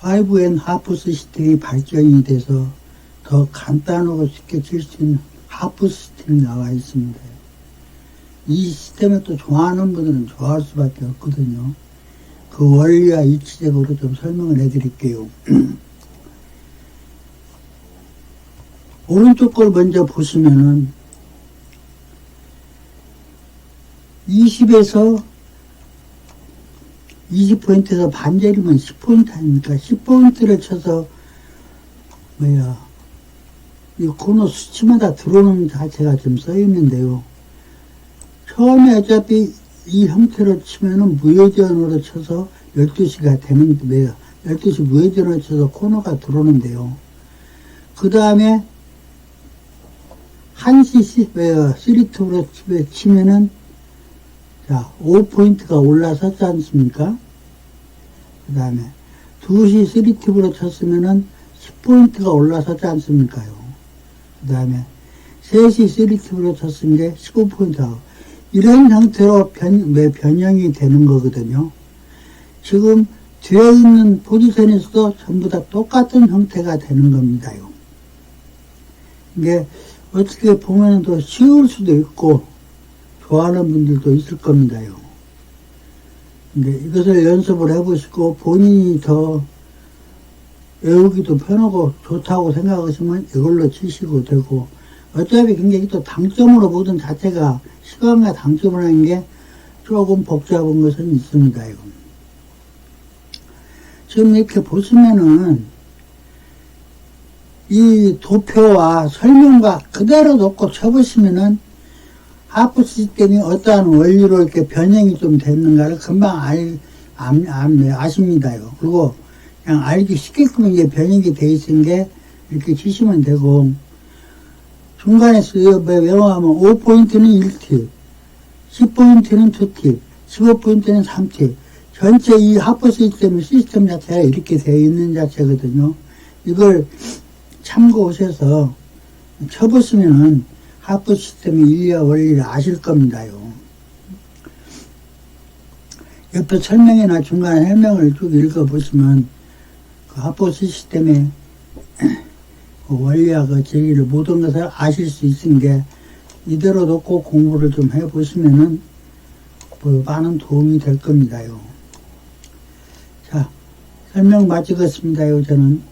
5N 하프 시스템이 발전이 돼서 더 간단하고 쉽게 칠 수 있는 하프 시스템이 나와 있습니다. 이 시스템을 또 좋아하는 분들은 좋아할 수밖에 없거든요. 그 원리와 이치적으로 좀 설명을 해드릴게요. 오른쪽 걸 먼저 보시면은 20에서 20포인트에서 반절이면 10포인트 아닙니까? 10포인트를 쳐서 뭐야 이 코너 수치마다 들어오는 자체가 좀 써 있는데요. 처음에 어차피 이 형태로 치면은 무회전으로 쳐서 12시가 되는 뭐야 12시 무회전으로 쳐서 코너가 들어오는데요. 그 다음에 1시 뭐야 3투로 치면은 자, 5포인트가 올라섰지 않습니까? 그 다음에 2시 3팁으로 쳤으면은 10포인트가 올라섰지 않습니까요? 그 다음에 3시 3팁으로 쳤은 게 15포인트하고 이런 형태로 변, 왜 변형이 되는 거거든요. 지금 뒤에 있는 포지션에서도 전부 다 똑같은 형태가 되는 겁니다요. 이게 어떻게 보면 더 쉬울 수도 있고 좋아하는 분들도 있을 겁니다요. 근데 이것을 연습을 해보시고 본인이 더 외우기도 편하고 좋다고 생각하시면 이걸로 치시고 되고 어차피 굉장히 또 당점으로 보던 자체가 시간과 당점을 하는 게 조금 복잡한 것은 있습니다. 이거. 지금 이렇게 보시면은 이 도표와 설명과 그대로 놓고 쳐보시면은 하프 시스템이 어떠한 원리로 이렇게 변형이 좀 됐는가를 금방 알, 안, 안, 아십니다요. 그리고 그냥 알기 쉽게끔 이게 변형이 돼 있은 게 이렇게 치시면 되고, 중간에 쓰여 외워하면 5포인트는 1팁, 10포인트는 2팁, 15포인트는 3팁. 전체 이 하프 시스템, 시스템 자체가 이렇게 되어 있는 자체거든요. 이걸 참고하셔서 쳐보시면은 하프 시스템의 일리와 원리를 아실 겁니다요. 옆에 설명이나 중간에 설명을 쭉 읽어보시면 그 하프 시스템의 그 원리와 그 제기를 모든 것을 아실 수 있은 게 이대로 놓고 공부를 좀 해보시면은 뭐 많은 도움이 될 겁니다요. 자, 설명 마치겠습니다요, 저는.